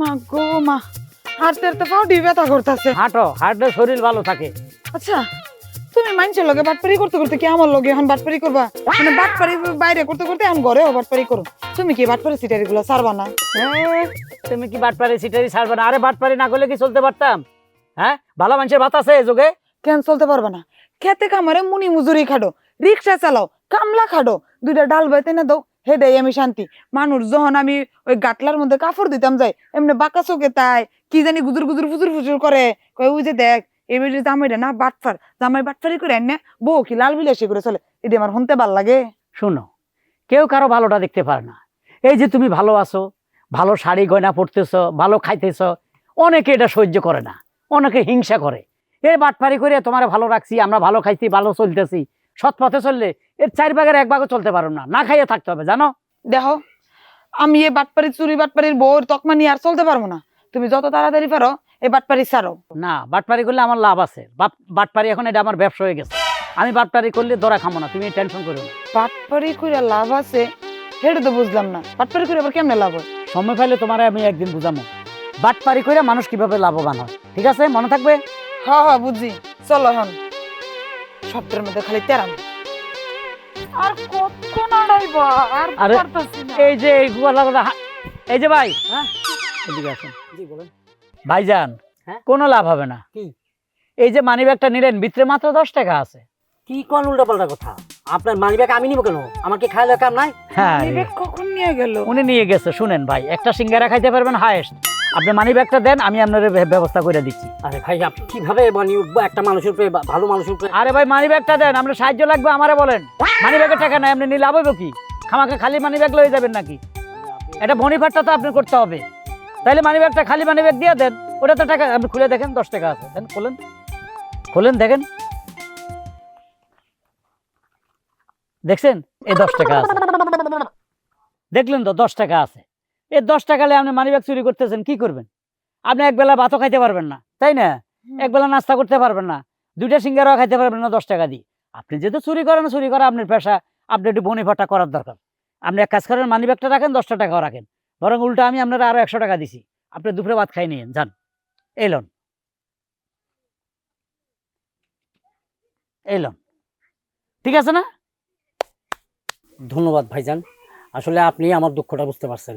মা গো মা হাঁটতে হাঁটতে পাউডি ব্যথা করতেছে। হাঁটো হাঁটলে শরীর ভালো থাকে। আচ্ছা তুমি মানছো লগে বাটপারি করতে করতে কি আমার লগে এখন বাটপারি করবা? মানে বাটপারি বাইরে করতে করতে এখন ঘরেও বাটপারি করো। তুমি কি বাটপারি সিটারি গুলো সারবা না? হ্যাঁ, তুমি কি বাটপারি সিটারি ছাড়বে না? আরে বাটপারি না করলে কি চলতে পারতাম? হ্যাঁ ভালো মানুষের ভাত আছে যুগে? কেন চলতে পারবা না? খেতে কামারে মুনি মুজুরি খাডো রিক্সা চালাও কামলা খাডো দুইটা ডাল বাইতে না দাও হেডাই আমি শান্তি। মানুষ যখন আমি ওই গাটলার মধ্যে কাপড় দিতাম যাই, এমনি বাঁকা চোখে তাই, কি জানি গুজুর গুজুর ফুজুর ফুজুর করে, কয় ওই যে দেখ এবার জামাইটা না বাটফার, জামাই বাটফারি করে এনে বউ কি লাল বিলাসী করে চলে। এটা আমার শুনতে ভালো লাগে। শুনো, কেউ কারও ভালোটা দেখতে পারে না। এই যে তুমি ভালো আছো, ভালো শাড়ি গয়না পরতেছো, ভালো খাইতেছ, অনেকে এটা সহ্য করে না, অনেকে হিংসা করে। এই বাটপারি করে তোমার ভালো রাখছি, আমরা ভালো খাইছি, ভালো চলতেছি সৎ পথে চললে এর চার ভাগের এক ভাগও চলতে পারো না। না খাইয়ে থাকতে হবে জানো? দেখো আমি এই বাটপারি চুরি বাটপারির বউর তকমা নিয়ে আর চলতে পারব না। তুমি যত তাড়াতাড়ি পারো এই বাটপারি ছাড়ো। না বাটপারি করলে আমার লাভ আছে। বাটপারি এখন এটা আমার ব্যবসা হয়ে গেছে। আমি বাটপারি করলে দরা খামো না তুমি টেনশন করো না। বাটপারি করে লাভ আছে সেটা তো বুঝলাম না। বাটপারি করে আবার কেমনে লাভ হয়? সময় পাইলে তোমার আমি একদিন বুঝামো। বাটপারি করে মানুষ কীভাবে লাভবান হয় ঠিক আছে? মনে থাকবে? হ্যাঁ হ্যাঁ বুঝছি। চলো এখন। সপ্তাহের মধ্যে খালি তেরাম। আর কতক্ষণ আড়াইবা? আর আরে, পারতাছি না। এই যে এই এই যে ভাই হ্যাঁ? এদিকে আসুন। জি বলেন। ভাইজান হ্যাঁ? কোনো লাভ হবে না। কি? এই যে মানি ব্যাগটা নিলেন ভিতরে মাত্র দশ টাকা আছে। কি কোন উল্টা পাল্টা কথা? আপনার মানি ব্যাগ আমি নিব কেন? আমার কি খাইলে কাম নাই? হ্যাঁ কখন নিয়ে গেল? উনি নিয়ে গেছে শুনেন ভাই একটা সিঙ্গারা খাইতে পারবেন হায়েস্ট আপনি মানি ব্যাগটা দেন আমি আপনার ব্যবস্থা করে দিচ্ছি। আরে ভাই আপনি কীভাবে মানে একটা মানুষের উপরে ভালো মানুষের উপরে আরে ভাই মানি ব্যাগটা দেন আপনার সাহায্য লাগবে আমারে বলেন। মানি ব্যাগের টাকা নাই আপনি নিলে লাভ হইব কি? খামাকে খালি মানি ব্যাগ লয়ে যাবেন নাকি? এটা বনিফাটটা তো আপনি করতে হবে। তাইলে মানি ব্যাগটা খালি মানি ব্যাগ দিয়ে দেন ওটা তো টাকা আপনি খুলে দেখেন দশ টাকা আছে। দেন খোলেন। খোলেন দেখেন। দেখছেন? এই দশ টাকা আছে। দেখলেন তো দশ টাকা আছে। এই দশ টাকা আপনি মানি ব্যাগ চুরি করতেছেন কি করবেন? আপনি একবেলা ভাতও খাইতে পারবেন না তাই না? একবেলা নাস্তা করতে পারবেন না দুইটা সিঙ্গারাও খাইতে পারবেন না দশ টাকা দিয়ে। আপনি যেহেতু চুরি করেন চুরি করা আপনার পেশা আপনি একটু বনি বনিফাটা করার দরকার। আপনি এক কাজ করেন মানি ব্যাগটা রাখেন দশটা টাকাও রাখেন। বরং উল্টা আমি আপনারা আরও একশো টাকা দিছি আপনি দুপুরে ভাত খাই নিয়েন যান। এলন এলন ঠিক আছে না? ধন্যবাদ ভাইজান। আসলে আপনি আমার দুঃখটা বুঝতে পারছেন।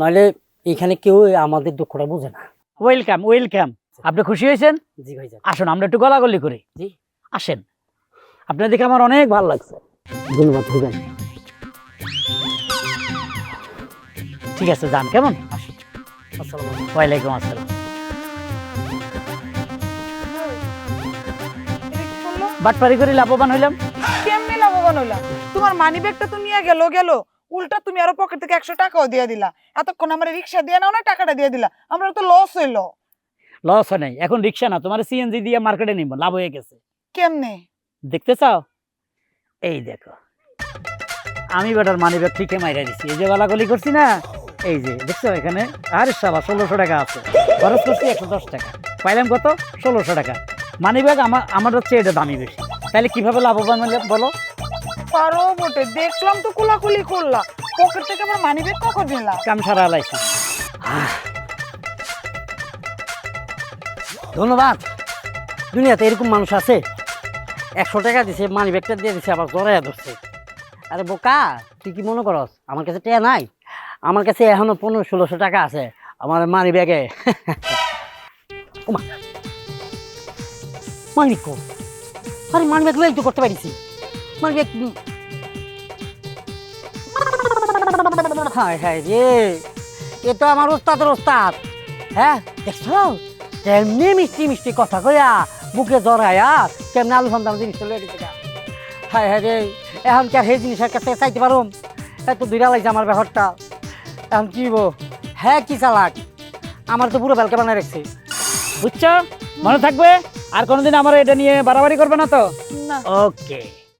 নইলে এখানে কেউ আমাদের দুঃখটা বোঝে না। ওয়েলকাম ওয়েলকাম আপনি খুশি হয়েছেন? জি ভাইজান। আসুন আমরা একটু গলাগলি করি। জি। আসেন। আপনার দেখে আমার অনেক ভালো লাগছে। ধন্যবাদ ভাইজান। ঠিক আছে যান কেমন? ওয়ালাইকুম আসসালাম। বাটপারি করে লাভবান হইলাম। কেমনে লাভবান হইলাম? তোমার মানি ব্যাগটা তো নিয়ে গেল গেল। উল্টা তুমি আরও পকেট থেকে একশো টাকাও দিয়ে দিলা। এতক্ষণ আমার রিক্সা দিয়ে নাও না টাকাটা দিয়ে দিলা। আমরা তো লস হইল। লস হয় নাই। এখন রিক্সা না তোমার সিএনজি দিয়ে মার্কেটে নিব লাভ হয়ে গেছে। কেমনে? দেখতে চাও? এই দেখো। আমি বেটার মানি ব্যাগ ঠিকই মাইরা দিছি। এই যে গলাগলি করছি না এই যে দেখছ এখানে? আরে সাবা ষোলোশো টাকা আছে। খরচ করছি একশো দশ টাকা। পাইলাম কত? ষোলোশো টাকা। মানি ব্যাগ আমার আমার হচ্ছে এটা দামি বেশি। তাহলে কীভাবে লাভবান বলো? পারো বটে, দেখলাম তো কুলাকুলি করলা। পকেট থেকে আমার মানি কখন ধন্যবাদ। দুনিয়াতে এরকম মানুষ আছে, একশো টাকা দিছে মানি ব্যাগটা দিয়ে দিছে, আবার জড়াইয়া ধরছে। আরে বোকা, তুই কি মনে করস? আমার কাছে টেয়া নাই। আমার কাছে এখনও পনেরো, ষোলোশো টাকা আছে, আমার মানি ব্যাগে ওমা। মানি কো। আরে মানি ব্যাগ তো করতে পারিছি। মানি হায় হায় রে এ তো আমার ওস্তাদের ওস্তাদ হ্যাঁ দেখছ তেমনি মিষ্টি মিষ্টি কথা কইয়া বুকে জড়াইয়া কেমনি আলু ফান্দাম জিনিস চলে গেছে হায় হায় রে এখন কি আর সেই জিনিসের কাছে চাইতে পারুম এত দূরা লাগছে আমার ব্যাপারটা এখন কি হ্যাঁ কি চালাক আমার তো পুরো বেলকা বানায় রাখছে বুঝছ মনে থাকবে আর কোনোদিন আমার এটা নিয়ে বাড়াবাড়ি করবে না তো ওকে